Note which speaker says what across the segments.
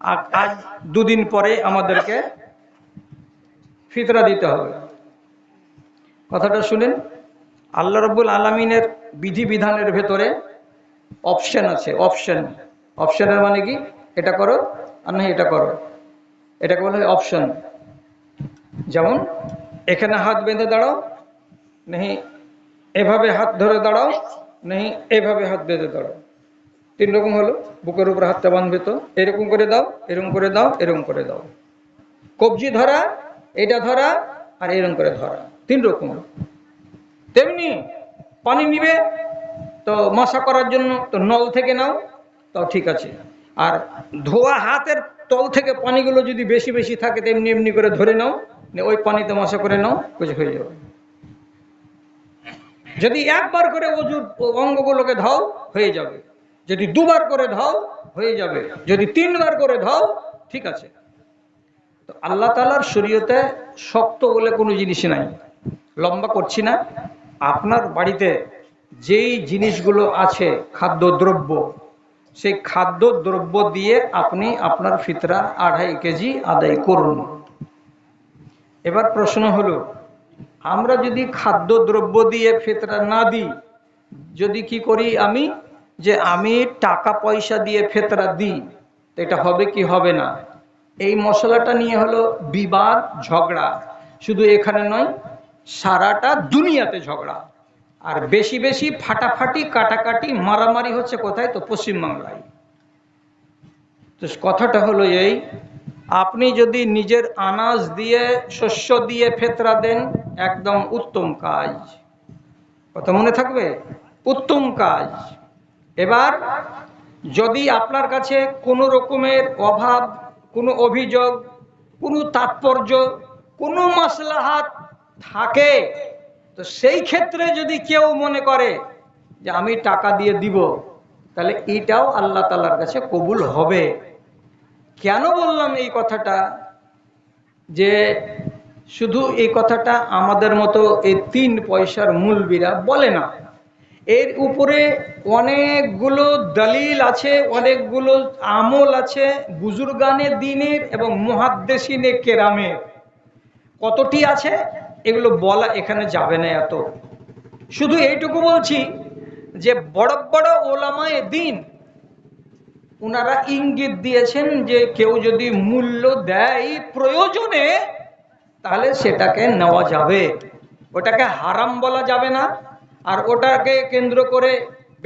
Speaker 1: আজ দুদিন পরে আমাদেরকে ফিতরা দিতে হবে। কথাটা শুনেন, আল্লাহ রব্বুল আলমিনের বিধিবিধানের ভেতরে অপশন আছে অপশন অপশনের মানে কি? এটা করো আর না এটা করো। এটাকে বলা হয় অপশন যেমন, এখানে হাত বেঁধে দাঁড়াও নেই এভাবে হাত ধরে দাঁড়াও নেই এভাবে হাত বেঁধে দাঁড়াও। তিন রকম হলো, বুকের উপর হাতটা বাঁধবে তো, এরকম করে দাও, এরকম করে দাও, এরকম করে দাও। কবজি ধরা, এটা ধরা, আর এরকম করে ধরা, তিন রকম। তেমনি পানি নিবে, তো মশা করার জন্য তো নল থেকে নাও, তাও ঠিক আছে। আর ধোয়া হাতের তল থেকে পানিগুলো যদি বেশি বেশি থাকে, তেমনি এমনি করে ধরে নাও ওই পানিতে মশা করে নাও কিছু হয়ে যাবে। যদি একবার করে অজুর অঙ্গগুলোকে ধাও, হয়ে যাবে। যদি দুবার করে ধাও, হয়ে যাবে। যদি তিনবার করে ধাও, ঠিক আছে। তো আল্লাহ তালার শরীয়তে শক্ত বলে কোনো জিনিস নাই। লম্বা করছি না। আপনার বাড়িতে যেই জিনিসগুলো আছে, খাদ্যদ্রব্য, সেই খাদ্যদ্রব্য দিয়ে আপনি আপনার ফিতরা আড়াই কেজি আদায় করুন। এবার প্রশ্ন হলো, আমরা যদি খাদ্যদ্রব্য দিয়ে ফিতরা না দিই, যদি কি করি আমি? যে আমি টাকা পয়সা দিয়ে ফেতরা দিই এটা হবে কি হবে না? এই মশলাটা নিয়ে হলো বিবাদ, ঝগড়া। শুধু এখানে নয়, সারাটা দুনিয়াতে ঝগড়া। আর বেশি বেশি ফাটাফাটি, কাটাকাটি, মারামারি হচ্ছে কোথায়? তো পশ্চিমবাংলায়। তো কথাটা হলো এই, আপনি যদি নিজের আনাজ দিয়ে, শস্য দিয়ে ফেতরা দেন, একদম উত্তম কাজ। কথা মনে থাকবে? উত্তম কাজ। এবার, যদি আপনার কাছে কোনো রকমের অভাব, কোনো অভিযোগ, কোনো তাৎপর্য, কোনো মাসলাহাত থাকে, তো সেই ক্ষেত্রে যদি কেউ মনে করে যে আমি টাকা দিয়ে দিব, তাহলে এটাও আল্লাহ তালার কাছে কবুল হবে। কেন বললাম এই কথাটা? যে শুধু এই কথাটা আমাদের মতো এই তিন পয়সার মূলবিরা বলে না। এর উপরে অনেকগুলো দলিল আছে, অনেকগুলো আমল আছে, বুজুর্গানে দিনের এবং মহাদ্দেশিনে কেরামের। কতটি আছে? এগুলো বলা এখানে যাবে না এত। শুধু এইটুকু বলছি যে বড় বড় ওলামায় দিন ওনারা ইঙ্গিত দিয়েছেন যে কেউ যদি মূল্য দেয় প্রয়োজনে, তাহলে সেটাকে নেওয়া যাবে। ওটাকে হারাম বলা যাবে না। আর ওটাকে কেন্দ্র করে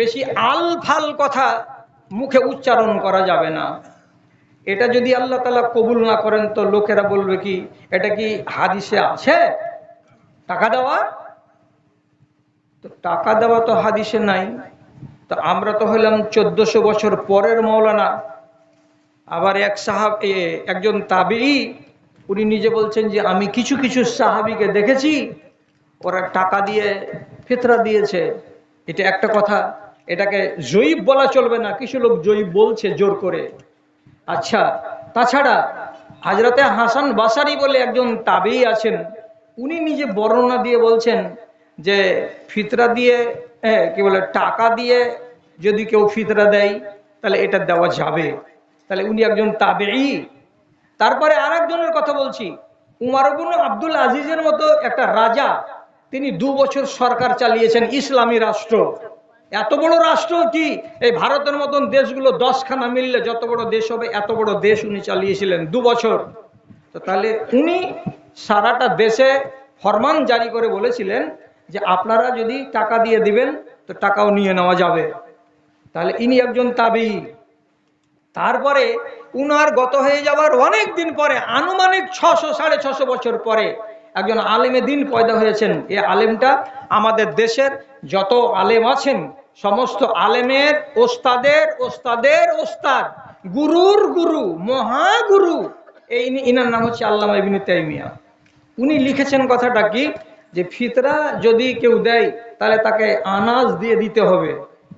Speaker 1: বেশি আল ফাল কথা মুখে উচ্চারণ করা যাবে না। এটা যদি আল্লাহ তালা কবুল না করেন, তো লোকেরা বলবে কি, এটা কি হাদিসে আছে? টাকা দেওয়া? তো টাকা দেওয়া তো হাদিসে নাই। তো আমরা তো হইলাম চোদ্দশো বছর পরের মৌলানা আবার এক সাহাব একজন তাবি উনি নিজে বলছেন যে, আমি কিছু কিছু সাহাবিকে দেখেছি, ওরা টাকা দিয়ে ফিতরা দিয়েছে। এটা একটা কথা। এটাকে জয়ীব বলা চলবে না। কিছু লোক জয়ীব বলছে জোর করে। আচ্ছা তাছাড়া হাজরতে হাসান বাসারি বলে একজন তাবেই আছেন। উনি নিজে বর্ণনা দিয়ে বলছেন যে ফিতরা দিয়ে কি বলে, টাকা দিয়ে যদি কেউ ফিতরা দেয়, তাহলে এটা দেওয়া যাবে। তাহলে উনি একজন তাবেই। তারপরে আর কথা বলছি। উমারবুন আব্দুল আজিজের মতো একটা রাজা তিনি দু বছর সরকার চালিয়েছেন, ইসলামী রাষ্ট্র। এত বড় রাষ্ট্র কি? এই ভারতের মতন দেশগুলো দশখানা মিললে যত বড় দেশ হবে, এত বড় দেশ উনি চালিয়েছিলেন দু বছর। তো তাহলে উনি সারাটা দেশে ফরমান জারি করে বলেছিলেন যে আপনারা যদি টাকা দিয়ে দিবেন, তো টাকাও নিয়ে নেওয়া যাবে। তাহলে ইনি একজন তাবি। তারপরে উনার গত হয়ে যাওয়ার অনেক দিন পরে, আনুমানিক ছশো, সাড়ে ছশো বছর পরে একজন আলেমে দিন পয়দা হয়েছেন। এই আলেমটা আমাদের দেশের যত আলেম আছেন, সমস্ত আলেমের ওস্তাদের ওস্তাদের ওস্তাদ, গুরুর গুরু, মহাগুরু, এই ইনার নাম হচ্ছে আল্লামা ইবিন তাইমিয়া। উনি লিখেছেন কথাটা কি? যে ফিতরা যদি কেউ দেয়, তাহলে তাকে আনাজ দিয়ে দিতে হবে।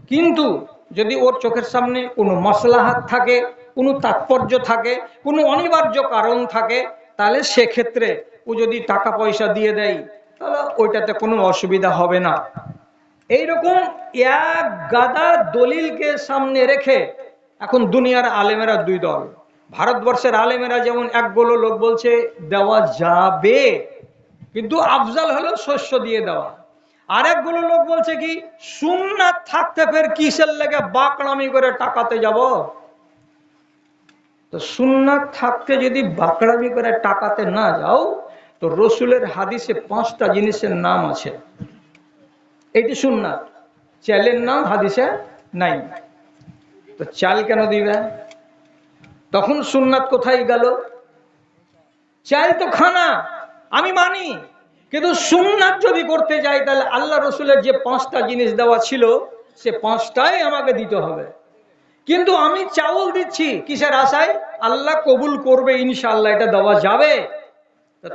Speaker 1: কিন্তু যদি ওর চোখের সামনে কোনো মশলাহাত থাকে, কোনো তাৎপর্য থাকে, কোনো অনিবার্য কারণ থাকে, তাহলে সেক্ষেত্রে ও যদি টাকা পয়সা দিয়ে দেয়, তাহলে ওইটাতে কোনো অসুবিধা হবে না। এইরকম এক গাদা দলিলকে সামনে রেখে এখন দুনিয়ার আলেমেরা দুই দল। ভারতবর্ষের আলেমেরা যেমন একগুলো লোক বলছে, দেওয়া যাবে। কিন্তু আফজাল হলো শস্য দিয়ে দেওয়া। আর আরেকগুলো লোক বলছে কি, সুন্নাত থাকতে ফের কিসের লেগে বাকড়ামি করে টাকাতে যাব? তো সুন্নাত থাকতে যদি বাকড়ামি করে টাকাতে না যাও তো রসুলের হাদিসে পাঁচটা জিনিসের নাম আছে। এটি সুন্নাত। চালের নাম হাদিসে নাই। তো চাল কেন দিবে? তখন সুন্নাত কোথায় গেল? চাল তো খানা, আমি মানি। কিন্তু সুন্নাত যদি করতে যাই, তাহলে আল্লাহ রসুলের যে পাঁচটা জিনিস দেওয়া ছিল, সে পাঁচটাই আমাকে দিতে হবে। কিন্তু আমি চাউল দিচ্ছি, কিসের আশায়? আল্লাহ কবুল করবে, ইনশাআল্লাহ এটা দেওয়া যাবে।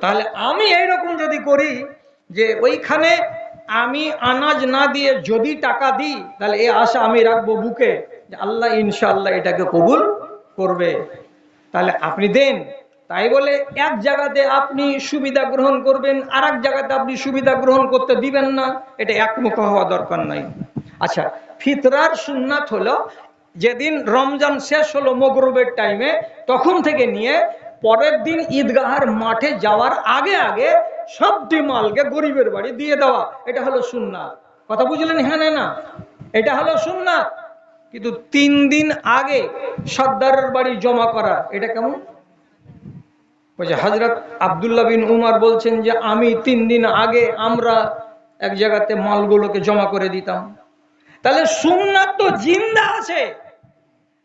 Speaker 1: তাহলে আমি এইরকম যদি করি যে ওইখানে আমি আনাজ না দিয়ে যদি টাকা দিই, তাহলে এই আশা আমি রাখব বুকে যে আল্লাহ ইনশাল্লাহ এটাকে কবুল করবে। তাহলে আপনি দেন। তাই বলে এক জায়গাতে আপনি সুবিধা গ্রহণ করবেন আর এক জায়গাতে আপনি সুবিধা গ্রহণ করতে দিবেন না, এটা একমুখ হওয়া দরকার নাই। আচ্ছা ফিতরার সুন্নাত হলো, যেদিন রমজান শেষ হলো মগরবের টাইমে তখন থেকে নিয়ে পরের দিন ঈদগাহার মাঠে যাওয়ার আগে আগে সবটি মালকে গরিবের বাড়ি দিয়ে দেওয়া, এটা হলো সুন্নাত। কথা বুঝলেন? হ্যাঁ না এটা হলো সুন্নাত। কিন্তু তিন দিন আগে সর্দারের বাড়ি জমা করা, এটা কেমন? বলছে হজরত আবদুল্লাহ বিন উমার বলছেন যে, আমি তিন দিন আগে আমরা এক জায়গাতে মালগুলোকে জমা করে দিতাম। তাহলে সুন্নাত তো জিন্দা আছে।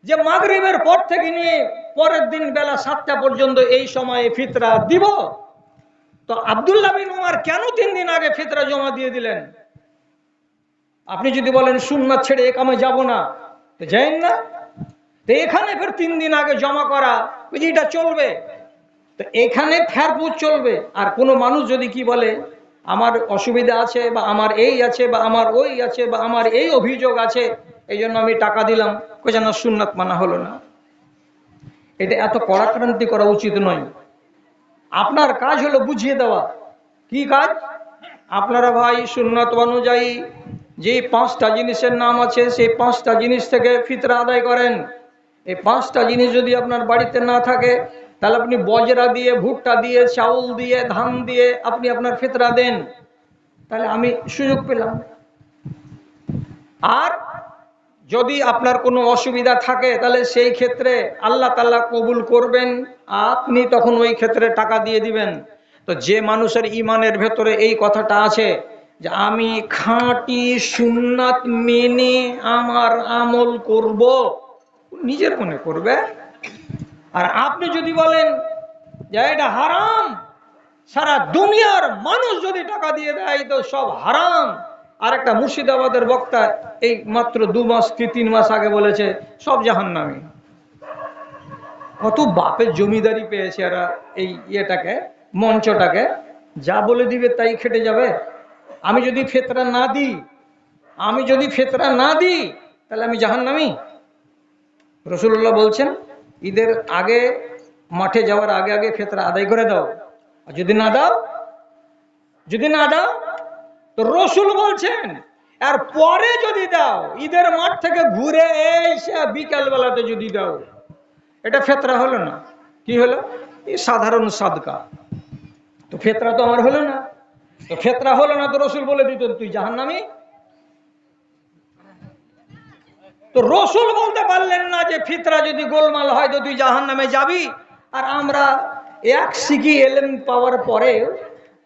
Speaker 1: যে মাগরিবের পর থেকে নিয়ে পরের দিন বেলা সাতটা পর্যন্ত এই সময়ে ফিতরা দিব। তো আবদুল্লাহ বিন উমার কেন তিন দিন আগে ফিতরা জমা দিয়ে দিলেন? আপনি যদি বলেন, সুন্নাত ছেড়ে এ কামে যাব না, তো যাইন না। তো এখানে ফের তিন দিন আগে জমা করা যে এটা চলবে। তো এখানে ফেরপুর চলবে। আর কোনো মানুষ যদি কি বলে আমার অসুবিধা আছে বা আমার এই আছে বা আমার ওই আছে বা আমার এই অভিযোগ আছে, এই জন্য আমি টাকা দিলাম। কোথাও না সুন্নাত মানা হলো না। এটা এত কড়াক্রান্তি করা উচিত নয়। আপনার কাজ হলো বুঝিয়ে দেওয়া। কি কাজ? আপনারা ভাই সুন্নাত অনুযায়ী যে পাঁচটা জিনিসের নাম আছে, সেই পাঁচটা জিনিস থেকে ফিতরা আদায় করেন। এই পাঁচটা জিনিস যদি আপনার বাড়িতে না থাকে তাহলে আপনি বজরা দিয়ে, ভুট্টা দিয়ে, চাউল দিয়ে, ধান দিয়ে আপনি আপনার ফেতরা দেন। তাহলে আমি সুযোগ পেলাম। আর যদি আপনার কোনো অসুবিধা থাকে, তাহলে সেই ক্ষেত্রে আল্লাহ তাল্লাহ কবুল করবেন। আপনি তখন ওই ক্ষেত্রে টাকা দিয়ে দিবেন। তো যে মানুষের ইমানের ভেতরে এই কথাটা আছে যে, আমি খাঁটি সুন্নাত মেনে আমার আমল করব। নিজের মনে করবে? আর আপনি যদি বলেন যে এটা হারাম, সারা দুনিয়ার মানুষ যদি টাকা দিয়ে দেয়, তো সব হারাম। আর একটা মুর্শিদাবাদের বক্তা এই মাত্র দু মাস কি তিন মাস আগে বলেছে, সব জাহান্নামি। কত বাপের জমিদারি পেয়েছে এরা এই ইয়েটাকে, মঞ্চটাকে। যা বলে দিবে তাই খেটে যাবে। আমি যদি ফেতরা না দিই, আমি যদি ফেতরা না দিই, তাহলে আমি জাহান্নামি। রসুল্লাহ বলছেন ঈদের আগে, মাঠে যাওয়ার আগে আগে ফেতরা আদায় করে দাও। আর যদি না দাও, যদি না দাও, তো রসুল বলছেন, আর পরে যদি দাও, ঈদের মাঠ থেকে ঘুরে এসে বিকাল বেলাতে যদি দাও। এটা ফেতরা হলো না। কি হলো? এই সাধারণ সাদকা। তো ফেতরা তো আমার হলো না। তো ফেতরা হলো না তো রসুল বলে দিত তুই জাহান্নামি? তো রসুল বলতে পারলেন না যে ফিতরা যদি গোলমাল হয় তো তুই জাহান নামে যাবি। আর আমরা এক শিখি এলেন পাওয়ার পরে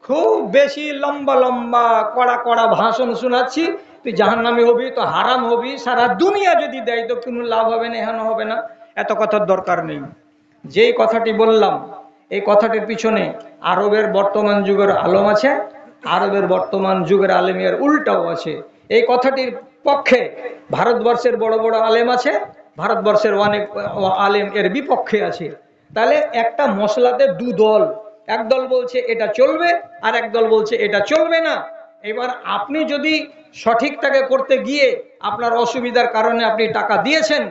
Speaker 1: খুব বেশি লম্বা লম্বা কড়া কড়া ভাষণ শোনাচ্ছি। তুই জাহান নামে হবি, তো হারাম হবি, সারা দুনিয়া যদি দেয় তো কোনো লাভ হবে না এখানে হবে না। এত কথার দরকার নেই। যেই কথাটি বললাম, এই কথাটির পিছনে আরবের বর্তমান যুগের আলম আছে, আরবের বর্তমান যুগের আলেমের উল্টাও আছে। এই কথাটির পক্ষে। ভারতবর্ষের বড় বড় আলেম আছে, ভারতবর্ষের অনেক আলেম এর বিপক্ষে আছে। তাহলে একটা মশলাতে দু দল, এক দল বলছে এটা চলবে আর এক দল বলছে এটা চলবে না। এবার আপনি যদি সঠিকটাকে করতে গিয়ে আপনার অসুবিধার কারণে আপনি টাকা দিয়েছেন,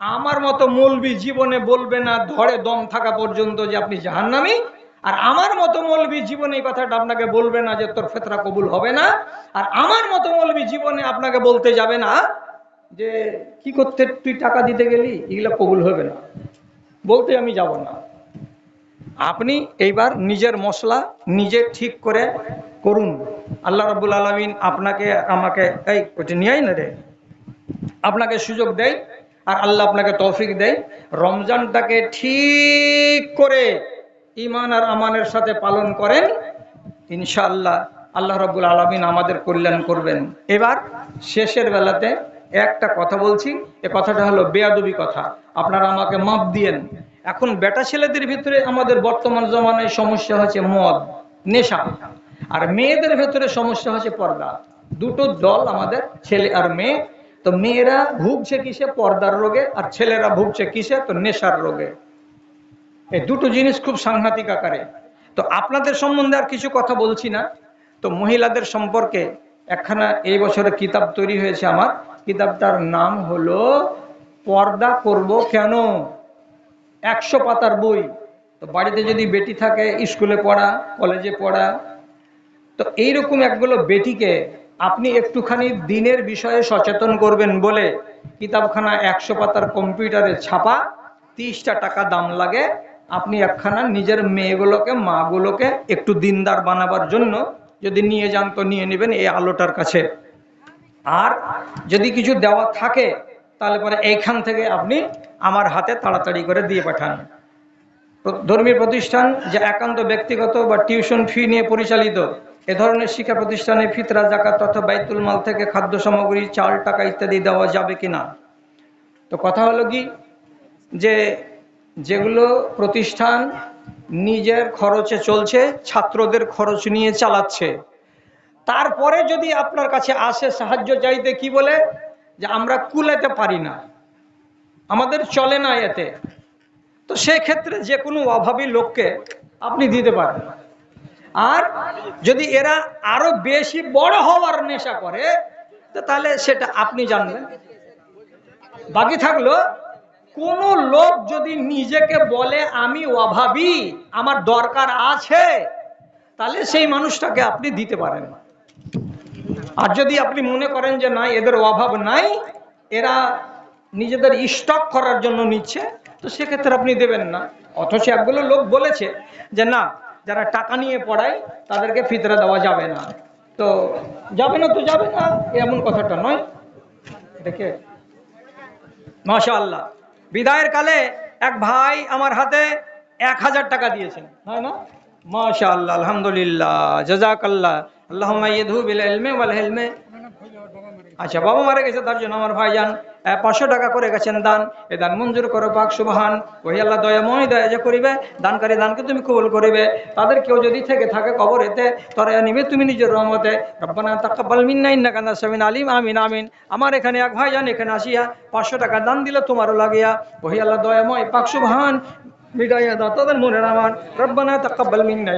Speaker 1: আমার মতো মৌলবি জীবনে বলবে না ধরে দম থাকা পর্যন্ত যে আপনি জাহান্নামি আর আমার মতো মৌলবি জীবনে এই কথাটা আপনাকে বলবে না যে তোর ফেতরা কবুল হবে না। আর আমার মতো মৌলবি জীবনে আপনাকে বলতে যাবে না যে কি করতে, তুই টাকা দিতে গেলি, এগুলো কবুল হবে না। বলতে আমি যাব না। আপনি এইবার নিজের মশলা নিজে ঠিক করে করুন। আল্লাহ রাবুল আলমিন আপনাকে, আমাকে, এই ওটা নিয়ে না রে। আপনাকে সুযোগ দেয় আর আল্লাহ আপনাকে তৌফিক দেয়। রমজানটাকে ঠিক করে ইমান আর আমানের সাথে পালন করেন, ইনশাআল্লাহ আল্লাহ রব্বুল আলমিন আমাদের কল্যাণ করবেন। এবার শেষের বেলাতে একটা কথা বলছি, এ কথাটা হলো বেয়াদবি কথা। আপনারা আমাকে মাপ দিয়েন। এখন বেটা ছেলেদের ভিতরে আমাদের বর্তমান জমানায় সমস্যা হচ্ছে মদ, নেশা, আর মেয়েদের ভেতরে সমস্যা হচ্ছে পর্দা। দুটো দল আমাদের, ছেলে আর মেয়ে। তো মেয়েরা ভুগছে কিসে? পর্দার রোগে, আর ছেলেরা ভুগছে কিসে? তো নেশার রোগে। এই দুটো জিনিস খুব সাংঘাতিক আকারে। তো আপনাদের সম্বন্ধে আর কিছু কথা বলছি না। তো মহিলাদের সম্পর্কে একখানা এই বছরে কিতাব তৈরি হয়েছে আমার। কিতাবটার নাম হলো পর্দা করব কেন? একশো পাতার বই। তো বাড়িতে যদি বেটি থাকে, স্কুলে পড়া, কলেজে পড়া, তো এইরকম একগুলো বেটিকে আপনি একটুখানি দিনের বিষয়ে সচেতন করবেন বলে কিতাবখানা একশো পাতার কম্পিউটারে ছাপা তিরিশটা টাকা দাম লাগে। আপনি একখানা নিজের মেয়েগুলোকে, মাগুলোকে একটু দিনদার বানাবার জন্য যদি নিয়ে যান তো নিয়ে নেবেন এই আলোটার কাছে। আর যদি কিছু দেওয়া থাকে, তাহলে পরে এইখান থেকে আপনি আমার হাতে তাড়াতাড়ি করে দিয়ে পাঠান। ধর্মীয় প্রতিষ্ঠান যে একান্ত ব্যক্তিগত বা টিউশন ফি নিয়ে পরিচালিত, এ ধরনের শিক্ষা প্রতিষ্ঠানে ফিতরা, জাকাত তথা বাইতুল মাল থেকে খাদ্য সামগ্রী, চাল, টাকা ইত্যাদি দেওয়া যাবে কিনা? তো কথা হলো কি? যে যেগুলো প্রতিষ্ঠান নিজের খরচে চলছে, ছাত্রদের খরচ নিয়ে চালাচ্ছে। তারপরে যদি আপনার কাছে আসে সাহায্য চাইতে, কি বলে? যে আমরা কুলাতে পারি না। আমাদের চলে না এতে। তো সেক্ষেত্রে যে কোনো অভাবী লোককে আপনি দিতে পারেন। আর যদি এরা আরও বেশি বড় হওয়ার নেশা করে তাহলে সেটা আপনি জানবেন। বাকি থাকল কোন লোক যদি নিজেকে বলে, আমি অভাবী, আমার দরকার আছে, তাহলে সেই মানুষটাকে আপনি দিতে পারেন আর যদি আপনি মনে করেন যে, না, এদের অভাব নাই, এরা নিজেদের স্টক করার জন্য নিচ্ছে, তো সেক্ষেত্রে আপনি দেবেন না। অথচ একগুলো লোক বলেছে যে, না, যারা টাকা নিয়ে পড়ায়, তাদেরকে ফিতরা দেওয়া যাবে না। তো যাবে না তো যাবে না, এমন কথাটা নয়। দেখে মাশা আল্লাহ বিদায়ের কালে এক ভাই আমার হাতে এক হাজার টাকা দিয়েছেন। হয় না? মাশা আল্লাহ আলহামদুলিল্লাহ, জাজাকাল্লাহ। আল্লাহ ইয়েদহু বিল হিলমে। আচ্ছা বাবা মারা গেছে তার জন্য আমার ভাইজান আহ, পাঁচশো টাকা করে গেছেন দান। এ দান মঞ্জুর করো পাক সুবাহান। ওই আল্লাহ দয়াময় দয়া যে করিবে দানকারী দানকে তুমি কবুল করিবে। তাদের কেউ যদি থেকে থাকে কবর এতে তরা নিবে তুমি নিজের রহমতে। রব্বানা তাকাব্বাল মিন্না সামিউল আলিম আমিন আমিন। আমার এখানে এক ভাইজান এখানে আসিয়া পাঁচশো টাকা দান দিলে তোমারও লাগিয়া। ওই আল্লাহ দয়াময় পাক সুবাহান। মিটাইয়া দাও তাদের মনের আমার রব্বানা তাকাব্বাল মিন্না